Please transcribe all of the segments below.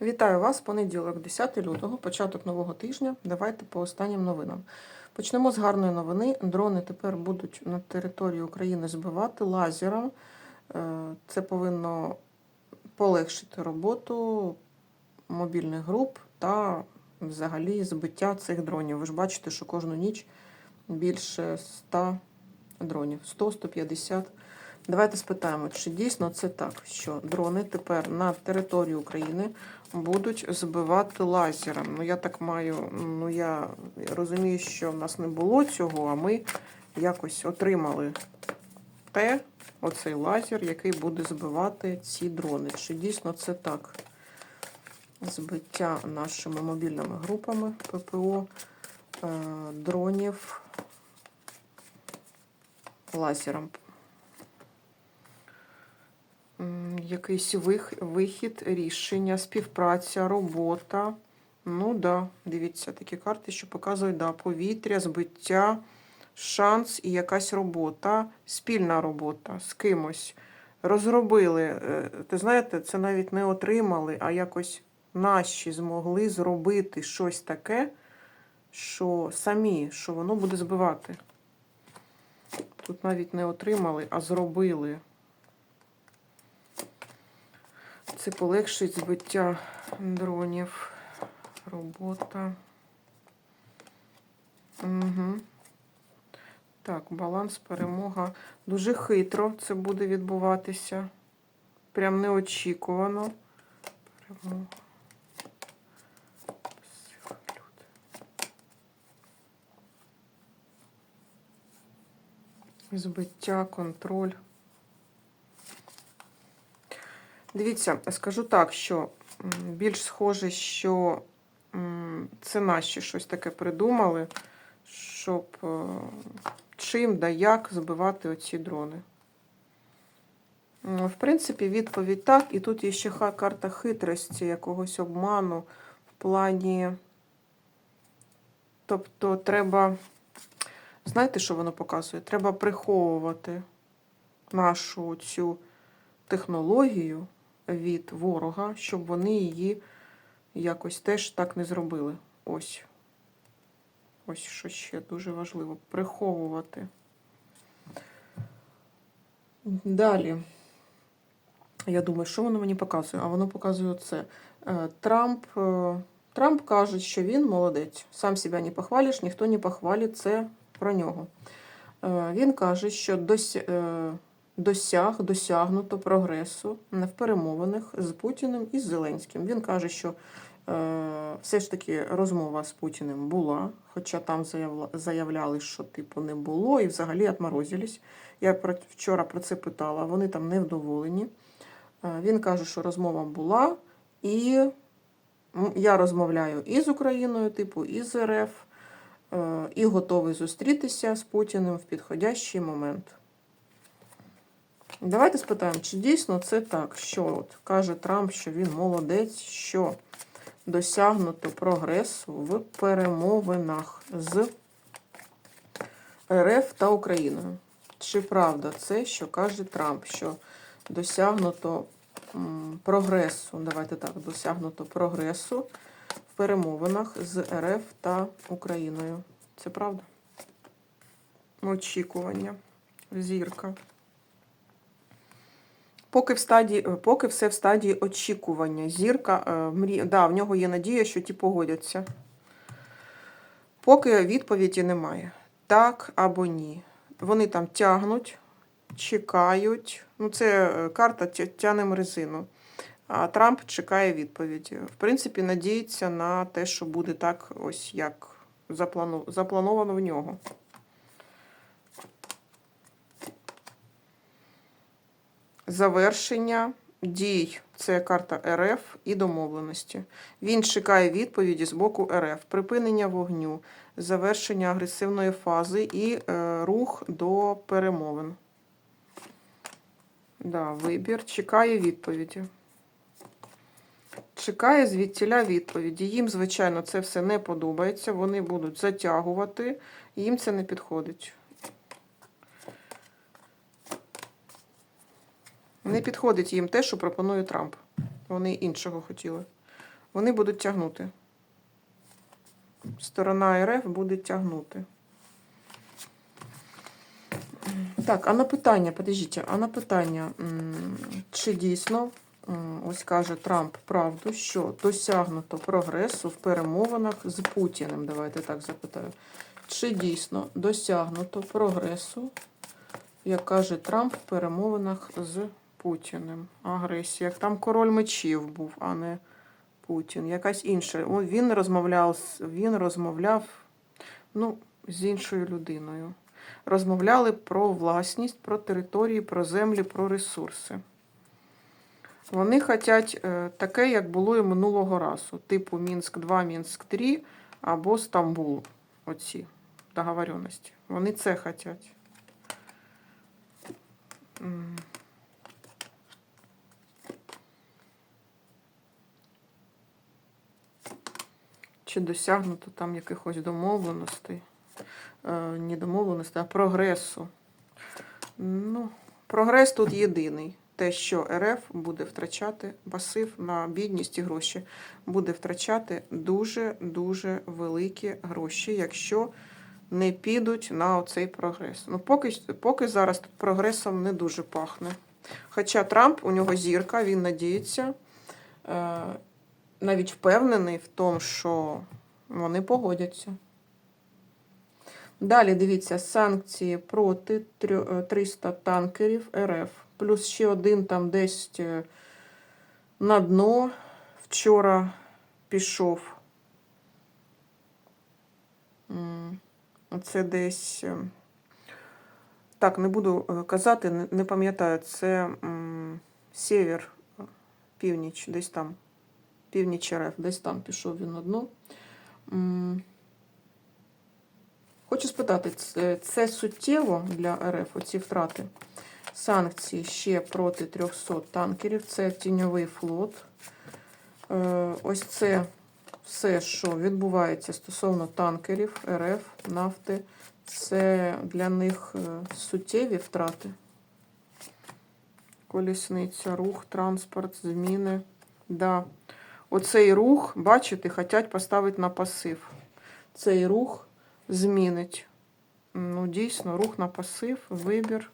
Вітаю вас, понеділок, 10 лютого, початок нового тижня. Давайте по останнім новинам. Почнемо з гарної новини. Дрони тепер будуть на території України збивати лазером. Е, Це повинно полегшити роботу мобільних груп та взагалі збиття цих дронів. Ви ж бачите, що кожну ніч більше 100 дронів, 100-150. Давайте спитаємо, чи дійсно це так, що дрони тепер на території України будуть збивати лазером. Ну, я так маю, ну я розумію, що в нас не було цього, а ми якось отримали те, оцей лазер, який буде збивати ці дрони. Чи дійсно це так? Збиття нашими мобільними групами ППО е, дронів лазером. М, Якийсь вих- вихід, рішення, співпраця, робота. Ну да, дивіться, такі карти, що показують да, повітря, збиття, шанс і якась робота, спільна робота з кимось. Розробили. е, Ти знаєте, це навіть не отримали, а якось наші змогли зробити щось таке, що самі, що воно буде збивати. Тут навіть не отримали, а зробили. Це полегшить збиття дронів. Робота. Угу. Так, баланс, перемога. Дуже хитро це буде відбуватися. Прям неочікувано. Перемога. Збиття, контроль. Дивіться, скажу так, що більш схоже, що це наші щось таке придумали, щоб е, чим да як збивати оці дрони. В принципі, відповідь так. І тут є ще карта хитрості, якогось обману в плані. Тобто, треба. Знаєте, що воно показує? Треба приховувати нашу цю технологію від ворога, щоб вони її якось теж так не зробили. Ось. Ось що ще дуже важливо. Приховувати. Далі. Я думаю, що воно мені показує? А воно показує це. Трамп, е, Трамп каже, що він молодець. Сам себе не похвалиш, ніхто не похвалить це про нього. Е, Він каже, що досі, е, досяг, досягнуто прогресу в перемовинах з Путіним і з Зеленським. Він каже, що е, все ж таки розмова з Путіним була, хоча там заявляли, що типу не було, і взагалі отморозились. Я вчора про це питала, вони там невдоволені. Е, він каже, що розмова була, і я розмовляю і з Україною, типу, і з РФ, е, і готовий зустрітися з Путіним в підходящий момент. Давайте спитаємо, чи дійсно це так, що от каже Трамп, що він молодець, що досягнуто прогресу в перемовинах з РФ та Україною. Чи правда це, що каже Трамп, що досягнуто прогресу, давайте так, досягнуто прогресу в перемовинах з РФ та Україною? Це правда? Очікування. Зірка. Поки, в стадії, поки все в стадії очікування. Зірка, е, мрі... да, в нього є надія, що ті погодяться. Поки відповіді немає. Так або ні. Вони там тягнуть, чекають. Ну, це е, карта тя- тянем резину. А Трамп чекає відповіді. В принципі, надіється на те, що буде так, ось як заплановано в нього. Завершення дій це карта РФ і домовленості. Він чекає відповіді з боку РФ, припинення вогню, завершення агресивної фази і е, рух до перемовин. Да, вибір. Чекає відповіді. Чекає звідтіля відповіді. Їм, звичайно, це все не подобається. Вони будуть затягувати, їм це не підходить. Не підходить їм те, що пропонує Трамп. Вони іншого хотіли. Вони будуть тягнути. Сторона РФ буде тягнути. Так, а на питання, подождіть, а на питання, чи дійсно, ось каже Трамп правду, що досягнуто прогресу в перемовинах з Путіним? Давайте так запитаю. Чи дійсно досягнуто прогресу, як каже Трамп, в перемовинах з Путіним? Агресія. Там король мечів був, а не Путін. Якась інша. Він розмовляв, він розмовляв ну, з іншою людиною розмовляли про власність, про території, про землі, про ресурси. Вони хочуть е, таке, як було і минулого разу, типу Мінськ 2, Мінськ 3 або Стамбул. Оці договоренності. Вони це хочуть. Чи досягнуто там якихось домовленостей? Не домовленостей, а прогресу. Ну, прогрес тут єдиний. Те, що РФ буде втрачати пасив на бідність і гроші, буде втрачати дуже-дуже великі гроші, якщо не підуть на оцей прогрес. Ну, поки, поки зараз прогресом не дуже пахне. Хоча Трамп, у нього зірка, він надіється, е, навіть впевнений в тому, що вони погодяться. Далі дивіться, санкції проти трьо- е, 300 танкерів РФ. Плюс ще один там десь е, на дно вчора пішов. Це десь. е, Так, не буду казати, не- пам'ятаю, це север, північ, десь там. Північ РФ, десь там пішов він дно. Хочу спитати, це, це суттєво для РФ, оці втрати? Санкції ще проти 300 танкерів, це тіньовий флот. Е, ось це все, що відбувається стосовно танкерів, РФ, нафти. Це для них е, суттєві втрати. Колісниця, рух, транспорт, зміни. Да. Оцей рух, бачите, хочуть поставити на пасив. Цей рух змінить. Ну, дійсно, рух на пасив, вибір,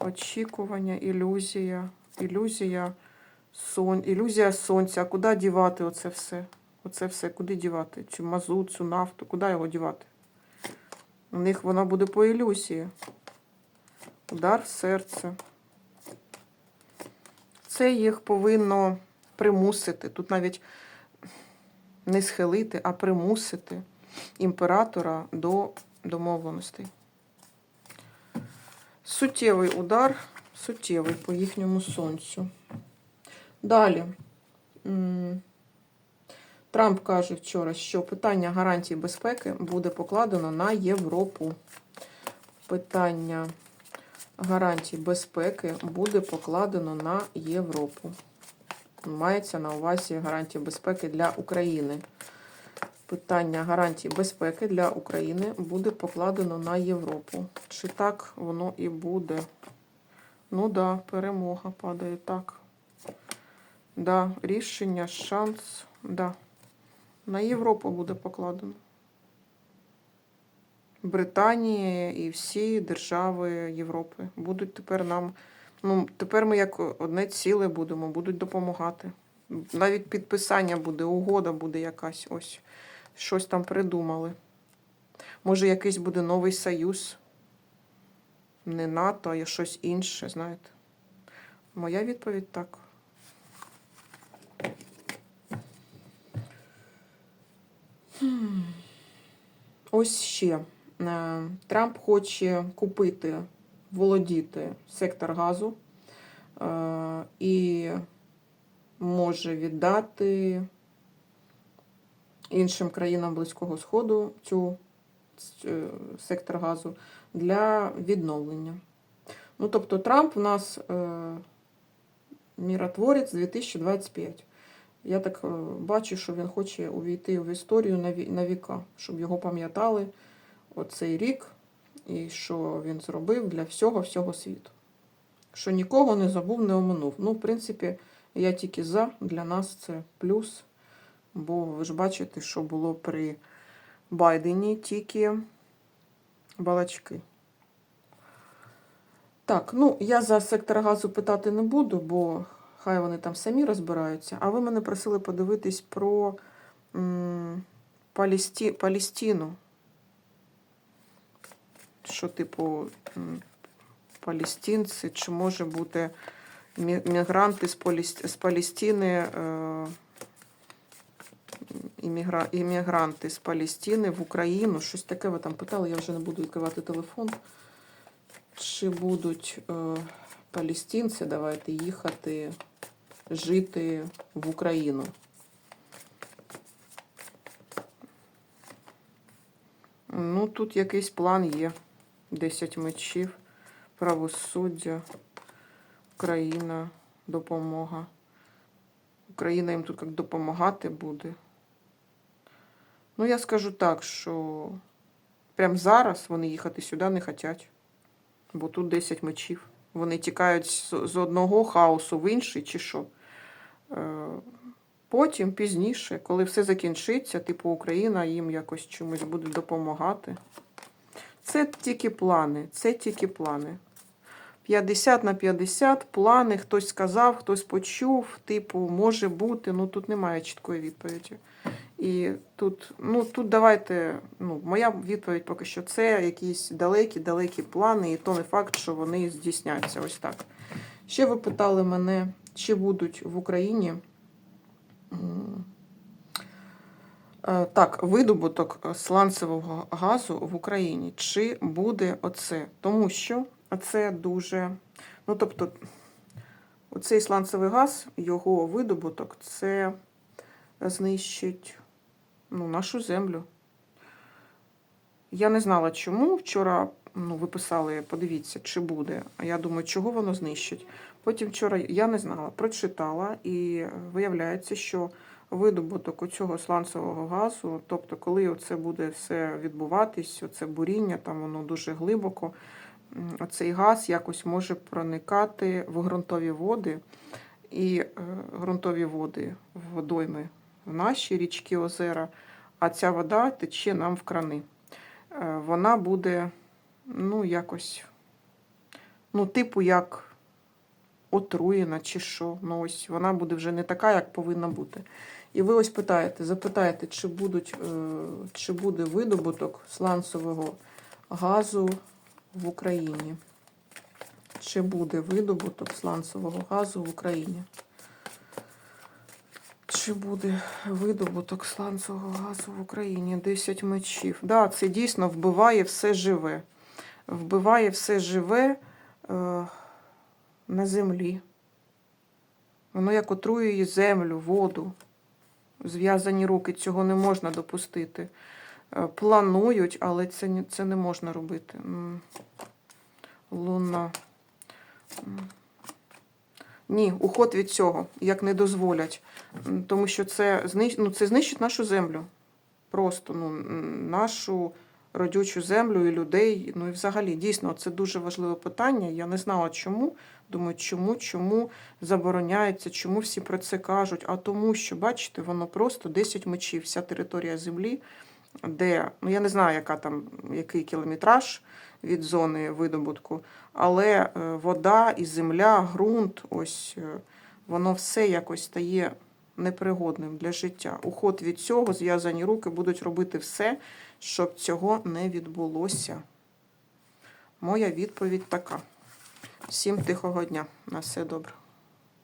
очікування, ілюзія, ілюзія, сон, ілюзія сонця. А куди дівати оце все? Оце все, куди дівати? Цю мазут, цю нафту, куди його дівати? У них воно буде по ілюзії. Удар в серце. Це їх повинно примусити. Тут навіть не схилити, а примусити імператора до домовленостей. Суттєвий удар, суттєвий по їхньому сонцю. Далі. Трамп каже вчора, що питання гарантій безпеки буде покладено на Європу. Питання гарантій безпеки буде покладено на Європу. Мається на увазі гарантії безпеки для України. Питання гарантій безпеки для України буде покладено на Європу. Чи так воно і буде? Ну да, перемога падає так. Да, рішення, шанс, да. На Європу буде покладено. Британія і всі держави Європи будуть тепер нам. Ну, тепер ми як одне ціле будемо, будуть допомагати. Навіть підписання буде, угода буде якась ось. Щось там придумали. Може, якийсь буде новий союз. Не НАТО, а щось інше, знаєте. Моя відповідь так. Ось ще. Е, Трамп хоче купити, володіти сектор газу е, і може віддати іншим країнам Близького Сходу цю е, сектор газу для відновлення. Ну, тобто Трамп у нас е, міротворець 2025. Я так бачу, що він хоче увійти в історію на віка, щоб його пам'ятали оцей рік і що він зробив для всього всього світу. Що нікого не забув, не оминув. Ну, в принципі, я тільки за, для нас це плюс. бо ви ж бачите, що було при Байдені тільки балачки. Так, ну я за сектор газу питати не буду, бо хай вони там самі розбираються. А ви мене просили подивитись про м, Палесті... Палестину. Що, типу, м, палестинці, чи може бути мі- мігранти з, Паліс- з Палестини, е, іммігранти з Палестини в Україну. Щось таке ви там питали, я вже не буду відкривати телефон. Чи будуть е, палестинці, давайте їхати жити в Україну? Ну, тут якийсь план є. 10 мечів, правосуддя, Україна, допомога. Україна їм тут як допомагати буде. Ну, я скажу так, що прямо зараз вони їхати сюди не хочуть. Бо тут 10 мечів. Вони тікають з, одного хаосу в інший, чи що. Е, потім, пізніше, коли все закінчиться, типу Україна їм якось чомусь буде допомагати. Це тільки плани, це тільки плани. 50 на 50 плани, хтось сказав, хтось почув, типу, може бути, ну тут немає чіткої відповіді. І тут, ну тут давайте, ну, моя відповідь поки що це якісь далекі-далекі плани, і то не факт, що вони здійсняться. Ось так. Ще ви питали мене, чи будуть в Україні. Е, Так, видобуток сланцевого газу в Україні. Чи буде оце? Тому що це дуже. Ну, тобто, оцей сланцевий газ, його видобуток, це знищить ну, нашу землю. Я не знала, чому. Вчора ну, ви писали, подивіться, чи буде. А я думаю, чого воно знищить. Потім вчора я не знала, прочитала, і виявляється, що видобуток у цього сланцевого газу, тобто, коли це буде все відбуватись, оце буріння, там воно дуже глибоко, м, оцей газ якось може проникати в ґрунтові води, і е, ґрунтові води, водойми в наші річки, озера, а ця вода тече нам в крани. Е, Вона буде, ну, якось, ну, типу, як отруєна чи що. Ну, ось вона буде вже не така, як повинна бути. І ви ось питаєте, запитаєте, чи, будуть, е, чи буде видобуток сланцевого газу в Україні? Чи буде видобуток сланцевого газу в Україні? Чи буде видобуток сланцевого газу в Україні? 10 мечів. Так, да, це дійсно вбиває все живе. Вбиває все живе е, на землі. Воно як отруює землю, воду. Зв'язані руки, цього не можна допустити. Е, Планують, але це, це не можна робити. Луна. Ні, уход від цього, як не дозволять. Тому що це, ну, це знищить нашу землю. Просто ну, нашу родючу землю і людей. Ну і взагалі, дійсно, це дуже важливе питання. Я не знала чому. Думаю, чому, чому забороняється, чому всі про це кажуть. А тому, що, бачите, воно просто 10 мечів, вся територія землі, де, ну я не знаю, яка там, який кілометраж від зони видобутку, але е, вода і земля, ґрунт, ось е, воно все якось стає непригодним для життя. Уход від цього, зв'язані руки будуть робити все, щоб цього не відбулося. Моя відповідь така. Всім тихого дня. На все добре.